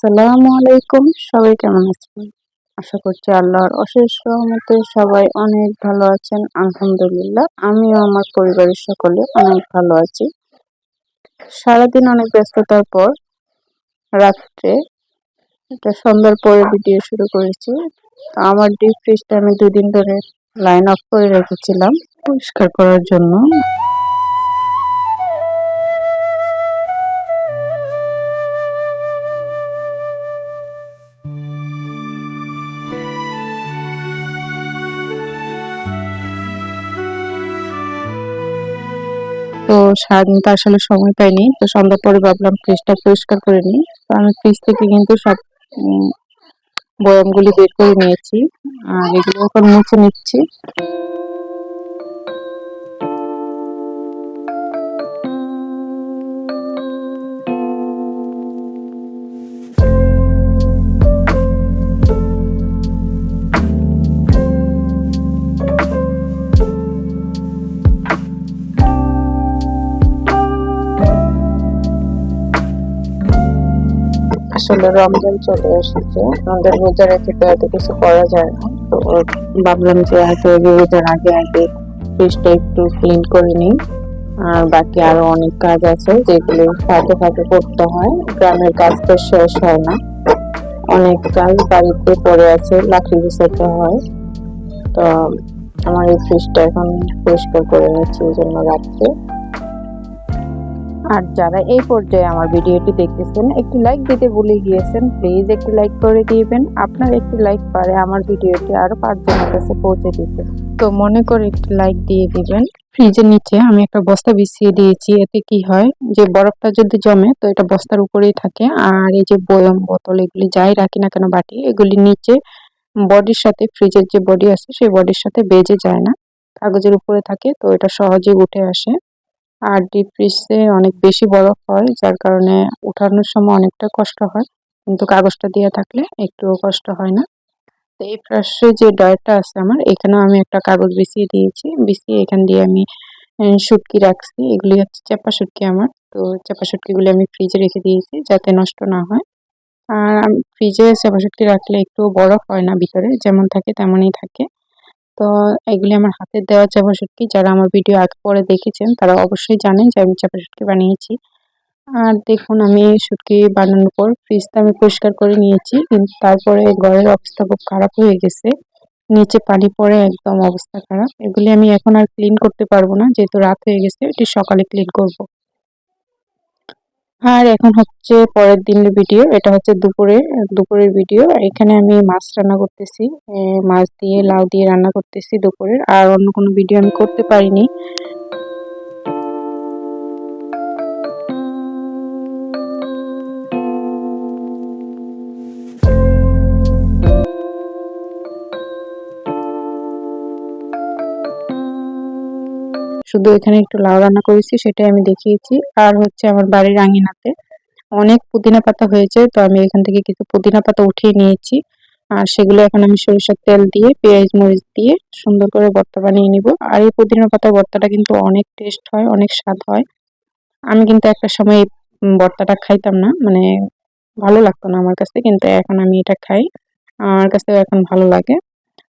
আসসালামু আলাইকুম সবাই কেমন আছেন? আশা করছি আল্লাহর অশেষ রহমতে সবাই অনেক ভালো আছেন, আলহামদুলিল্লাহ। আমিও আমার পরিবারের সকলে অনেক ভালো আছি। সারাদিন অনেক ব্যস্ততার পর রাত্রে একটা সন্ধ্যার পরে ভিডিও শুরু করেছি। আমার ডিপ ফ্রিজটা আমি দুদিন ধরে লাইন অফ করে রেখেছিলাম পরিষ্কার করার জন্য। তো সারাদিন তো আসলে সময় পাইনি। তো সন্ধ্যার পরে ভাবলাম ফ্রিজটা পরিষ্কার করে নিই। তো আমি ফ্রিজ থেকে কিন্তু সব বয়ামগুলি বের করে নিয়েছি। আর এগুলো এখন মুছে নিচ্ছি। আসলে রমজান চলে এসেছে। আমাদের রোজার থেকে এত কিছু করা যায় না। তো ভাবলাম যে হয়তো রোজার আগে আগে ফ্রিজটা একটু ক্লিন করে নিই। আর বাকি আরও অনেক কাজ আছে যেগুলো ফাঁকে ফাঁকে করতে হয়। গ্রামের কাজ তো শেষ হয় না। অনেক কাজ বাড়িতে পড়ে আছে, লাঠি বিছাতে হয়। তো আমার এই ফ্রিজটা এখন পরিষ্কার করে নিচ্ছি এই জন্য রাত্রে। আর যারা এই পর্যায়ে আমার ভিডিওটি দেখতেছেন, একটি লাইক দিতে ভুলে গিয়েছেন প্লিজ একটি লাইক করে দিবেন। আপনার একটি লাইক পারে আমার ভিডিওটি আরও পাঁচজনের কাছে পৌঁছে দিতে। তো মনে করে একটি লাইক দিয়ে দিবেন। ফ্রিজের নিচে আমি একটা বস্তা বিছিয়ে দিয়েছি, এতে কি হয় যে বরফটা যদি জমে, তো এটা বস্তার উপরেই থাকে। আর এই যে বয়ম বোতল, এগুলি যাই রাখি না কেন বাটি, এগুলি নিচে বডির সাথে, ফ্রিজের যে বডি আছে, সেই বডির সাথে বেজে যায় না। কাগজের উপরে থাকে, তো এটা সহজে উঠে আসে। আর ডিপ ফ্রিজে অনেক বেশি বরফ হয়, যার কারণে উঠানোর সময় অনেকটা কষ্ট হয়। কিন্তু কাগজটা দিয়ে থাকলে একটুও কষ্ট হয় না। তো এই ফ্রাশে যে ডয়ারটা আছে আমার, এখানেও আমি একটা কাগজ বিছিয়ে দিয়েছি। বিছিয়ে এখান দিয়ে আমি শুটকি রাখছি। এগুলি হচ্ছে চাপা শুটকি আমার। তো চাপা শুটকিগুলি আমি ফ্রিজে রেখে দিয়েছি যাতে নষ্ট না হয়। আর ফ্রিজে চাপা শুটকি রাখলে একটু বরফ হয় না ভিতরে, যেমন থাকে তেমনই থাকে। তো এগুলি আমার হাতের দেওয়া চাপা শুটকি যারা আমার ভিডিও আগে পরে দেখেছেন, তারা অবশ্যই জানেন যে আমি চাপা শুটকি বানিয়েছি। আর দেখুন, আমি শুটকি বানানোর পর ফ্রিজটা আমি পরিষ্কার করে নিয়েছি। কিন্তু তারপরে ঘরের অবস্থা খুব খারাপ হয়ে গেছে। নিচে পানি পড়ে, একদম অবস্থা খারাপ। এগুলি আমি এখন আর ক্লিন করতে পারব না, যেহেতু রাত হয়ে গেছে, এটি সকালে ক্লিন করব। আর এখন হচ্ছে পরের দিনের ভিডিও এটা হচ্ছে দুপুরে দুপুরের ভিডিও এখানে আমি মাছ রান্না করতেছি মাছ দিয়ে লাউ দিয়ে রান্না করতেছি দুপুরের। আর অন্য কোনো ভিডিও আমি করতে পারিনি। শুধু এখানে একটু লাউ রান্না করেছি, সেটাই আমি দেখিয়েছি। আর হচ্ছে আমার বাড়ির আঙিনাতে অনেক পুদিনা পাতা হয়েছে, তো আমি এখান থেকে কিছু পুদিনা পাতা উঠিয়ে নিয়েছি। আর সেগুলো এখন আমি সরিষার তেল দিয়ে, পেঁয়াজ মরিচ দিয়ে সুন্দর করে ভর্তা বানিয়ে নিব। আর এই পুদিনা পাতার ভর্তাটা কিন্তু অনেক টেস্ট হয়, অনেক স্বাদ হয়। আমি কিন্তু একটা সময় ভর্তাটা খাইতাম না মানে ভালো লাগতো না আমার কাছে, কিন্তু এখন আমি এটা খাই। আমার কাছে এখন ভালো লাগে।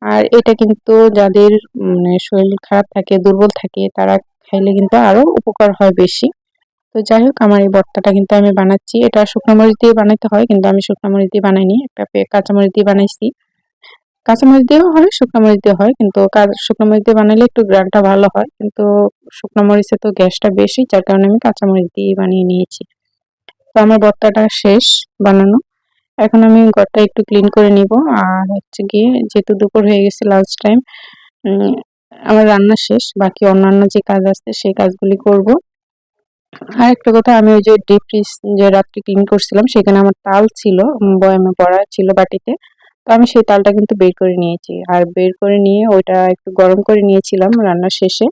আর এটা কিন্তু যাদের মানে শরীর খারাপ থাকে, দুর্বল থাকে, তারা খাইলে কিন্তু আরও উপকার হয় বেশি। তো যাই হোক, আমার এই ভর্তাটা কিন্তু আমি বানাচ্ছি। এটা শুকনো মরিচ দিয়ে বানাইতে হয়, কিন্তু আমি শুকনো মরিচ দিয়ে বানাইনি। একটা কাঁচামরিচ দিয়ে বানাইছি। কাঁচামরিচ দিয়েও হয়, শুকনো মরিচ দিয়ে হয়, কিন্তু শুকনো মরিচ দিয়ে বানাইলে একটু গ্রানটা ভালো হয়। কিন্তু শুকনো মরিচে তো গ্যাসটা বেশি, যার কারণে আমি কাঁচামরিচ দিয়ে বানিয়ে নিয়েছি। তো আমার ভর্তাটা শেষ বানানো। এখন আমি ঘরটা একটু ক্লিন করে নিব। আর হচ্ছে গিয়ে যেহেতু দুপুর হয়ে গেছে লাস্ট টাইম আমার রান্না শেষ, বাকি অন্যান্য যে কাজ আছে সেই কাজগুলি করব। আর একটা কথা, আমি ওই যে ডিপ ফ্রিজ যে রাত্রে ক্লিন করছিলাম, সেখানে আমার তাল ছিল বয়ামে পড়া ছিল বাটিতে। তো আমি সেই তালটা কিন্তু বের করে নিয়েছি। আর বের করে নিয়ে ওইটা একটু গরম করে নিয়েছিলাম রান্নার শেষে।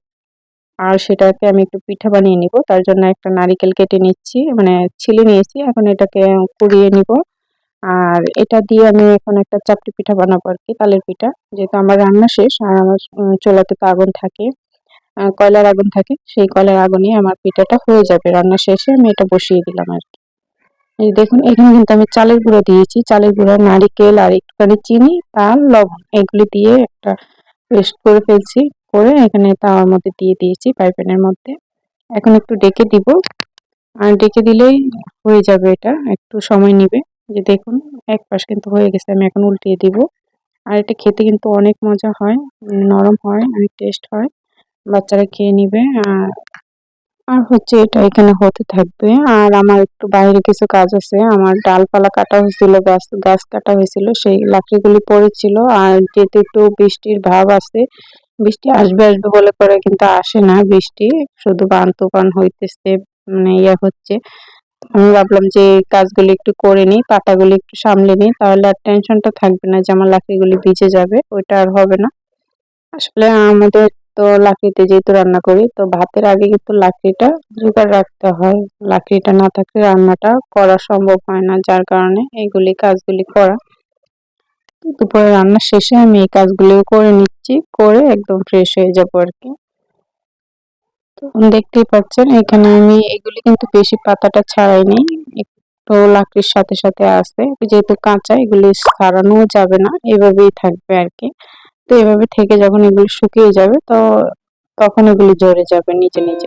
আর সেটাকে আমি একটু পিঠা বানিয়ে নিব। তার জন্য একটা নারিকেল কেটে নিচ্ছি মানে ছিলে নিয়েছি। এখন এটাকে কুড়িয়ে নিব। আর এটা দিয়ে আমি এখন একটা চাপটি পিঠা বানাবো আর কি, তালের পিঠা। যেহেতু আমার রান্না শেষ আর আমার চোলাতে তো আগুন থাকে কয়লার আগুন থাকে, সেই কয়লার আগুনে আমার পিঠাটা হয়ে যাবে। রান্না শেষে আমি এটা বসিয়ে দিলাম আর কি। এই দেখুন, এখানে কিন্তু আমি চালের গুঁড়ো দিয়েছি। চালের গুঁড়ো, নারিকেল আর একটুখানি চিনি আর লবণ, এগুলি দিয়ে একটা পেস্ট করে ফেলছি, করে এখানে তাওয়ার মধ্যে দিয়ে দিয়েছি পাইপ্যানের মধ্যে। এখন একটু ডেকে দিব। আর ডেকে দিলেই হয়ে যাবে এটা, একটু সময় নেবে। যে দেখুন, এক পাশ কিন্তু হয়ে গেছে, আমি এখন উল্টিয়ে দিব। আর এটা খেতে কিন্তু অনেক মজা হয় নরম হয়, অনেক টেস্ট হয়। বাচ্চারা খেয়ে নিবে। আর আর হচ্ছে এটা এখানে হতে থাকবে। আর আমার একটু বাইরে কিছু কাজ আছে। আমার ডালপালা কাটা হয়েছিল, গাছ গাছ কাটা হয়েছিল, সেই লাকড়িগুলি পড়েছিল। আর যেহেতু একটু বৃষ্টির ভাব আছে, বৃষ্টি আসবে আসবে বলে করে কিন্তু আসে না বৃষ্টি। শুধু বান তুফান হইতেছে মানে ইয়ে হচ্ছে। আমি ভাবলাম যে কাজগুলি একটু করে নিই, পাতাগুলি একটু সামলে নিই, তাহলে আর টেনশনটা থাকবে না যে আমার লাকড়িগুলি ভিজে যাবে, ওইটা আর হবে না। আসলে আমাদের তো লাকড়িতে যেহেতু রান্না করি, তো ভাতের আগে কিন্তু লাকড়িটা জোগাড় রাখতে হয়। লাকড়িটা না থাকলে রান্নাটা করা সম্ভব হয় না, যার কারণে এইগুলি কাজগুলি করা। দুপুরে রান্না শেষে আমি এই কাজগুলিও করে নিচ্ছি, করে একদম ফ্রেশ হয়ে যাব আর কি। দেখতেই পাচ্ছেন, এখানে আমি এগুলি কিন্তু বেশি পাতাটা ছাড়াইনি একটু লাকড়ির সাথে সাথে আছে। যেহেতু কাঁচা, এগুলি ছাড়ানো যাবে না, এভাবেই থাকবে আর কি তো এভাবে থেকে যখন এগুলি শুকিয়ে যাবে, তো তখন এগুলি ঝরে যাবে, নিচে নিচে।